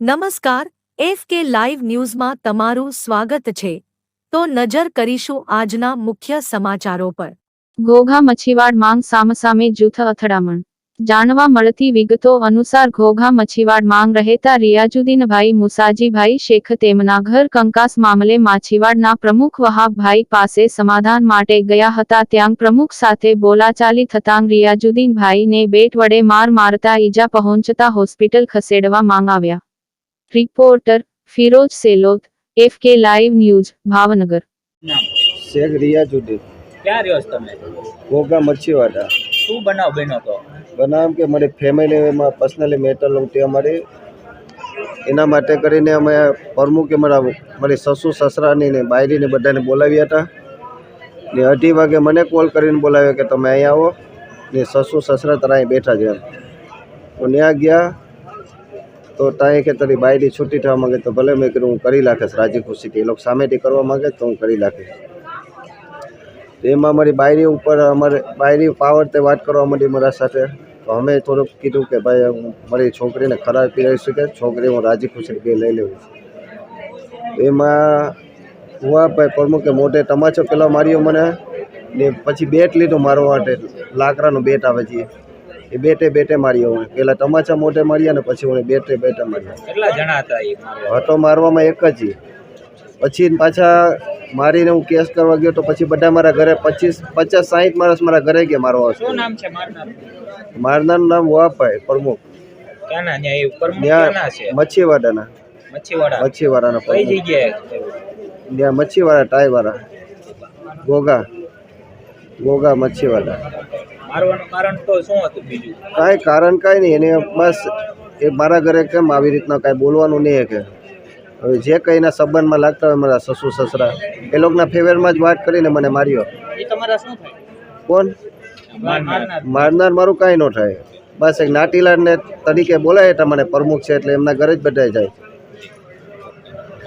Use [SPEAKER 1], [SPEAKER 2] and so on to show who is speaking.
[SPEAKER 1] નમસ્કાર, F K live ન્યૂઝમાં તમારું સ્વાગત છે. તો નજર કરીશું આજના મુખ્ય સમાચારો પર.
[SPEAKER 2] ઘોઘા મચ્છીવાડ માંગ સામસામે જૂથ અથડામણ. જાણવા મળતી વિગતો અનુસાર ઘોઘા મચ્છીવાડ માંગ રહેતા રિયાજુદ્દીનભાઈ મુસાજીભાઈ શેખ તેમના ઘર કંકાસ મામલે માછીવાડના પ્રમુખ વહાબભાઈ પાસે સમાધાન માટે ગયા હતા. ત્યાં પ્રમુખ સાથે બોલાચાલી થતાં રિયાજુદ્દીનભાઈને બેટ વડે માર મારતા ઈજા પહોંચતા હોસ્પિટલ ખસેડવા માંગ આવ્યા. Reporter Firoj Selot F K live news Bhavnagar.
[SPEAKER 3] Sheikh Riya Riyajuddin
[SPEAKER 4] ક્યાં રહ્યો છો તમે?
[SPEAKER 3] ઘોઘા મચ્છીવાડા
[SPEAKER 4] શું બનાવ બન્યો તો
[SPEAKER 3] બનાવ કે મારી ફેમિલીમાં પર્સનલી મેટર લઉં તે અમારી. એના માટે કરીને અમે પ્રમુખે મારા મારી સસુ સસરાની ને બાયરીને બધાને બોલાવ્યા હતા. ને અઢી વાગે મને કોલ કરીને બોલાવ્યો કે તમે અહીં આવો. ને સસુ સસરા તારા અહીં બેઠા છે એમ. તો ત્યાં ગયા. તો ત્યાં કે તારી બાયડી છૂટી થવા માંગે તો ભલે મેં કીધું, હું કરી નાખીશ. રાજી ખુશીથી એ લોકો સામેથી કરવા માંગે તો હું કરી નાખીશ. એમાં મારી બાયરી ઉપર અમારે બાયરી પાવર તે વાત કરવા માંડી મારા સાથે. તો અમે થોડુંક કીધું કે ભાઈ, હું મારી છોકરીને ખરાબ પીરાઈ શકે, છોકરી હું રાજી ખુશી બે લઈ લેવું એમાં હુઆ ભાઈ પ્રમુખે મોઢે તમાચો પેલો માર્યો મને, ને પછી બેટ લીધું મારવા માટે લાકડાનું બેટ આવે છે એ બેટે બેટે માર્યો હું પહેલાં તમાચા મોઢે માર્યા ને પછી હું બેટે બેટે માર્યા
[SPEAKER 4] કેટલા જણા હતા એ
[SPEAKER 3] મારવામાં એક જ પછી પાછા મારીને હું કેસ કરવા ગયો તો પછી બધા મારા ઘરે પચીસ પચાસ સાહીઠ માણસ મારા ઘરે ગયા મારવા
[SPEAKER 4] શું નામ છે મારનાર
[SPEAKER 3] મારનારનું નામ વાપાય પ્રમુખ. મચ્છીવાડાના.
[SPEAKER 4] મચ્છીવાડા.
[SPEAKER 3] મચ્છીવાડાના? ત્યાં મચ્છીવાડા ટાઈવાળા ગોગા. ગોગા મચ્છીવાડા.
[SPEAKER 4] મારવાનું કારણ તો શું હતું બીજું?
[SPEAKER 3] કાંઈ કારણ કાંઈ નહીં. એને બસ એ મારા ઘરે કેમ આવી રીતના કાંઈ બોલવાનું નહીં કે હવે જે કંઈ એના સંબંધમાં લાગતા હોય મારા સસુ સસરા એ લોકોના ફેવરમાં જ વાત કરીને મને માર્યો.
[SPEAKER 4] એ તમારા શું થાય?
[SPEAKER 3] કોણ?
[SPEAKER 4] મારનાર.
[SPEAKER 3] મારું કાંઈ ન થાય. બસ એક નાટીલાલને તરીકે બોલાય એટલે મને પ્રમુખ છે એટલે એમના ઘરે જ બધા જાય.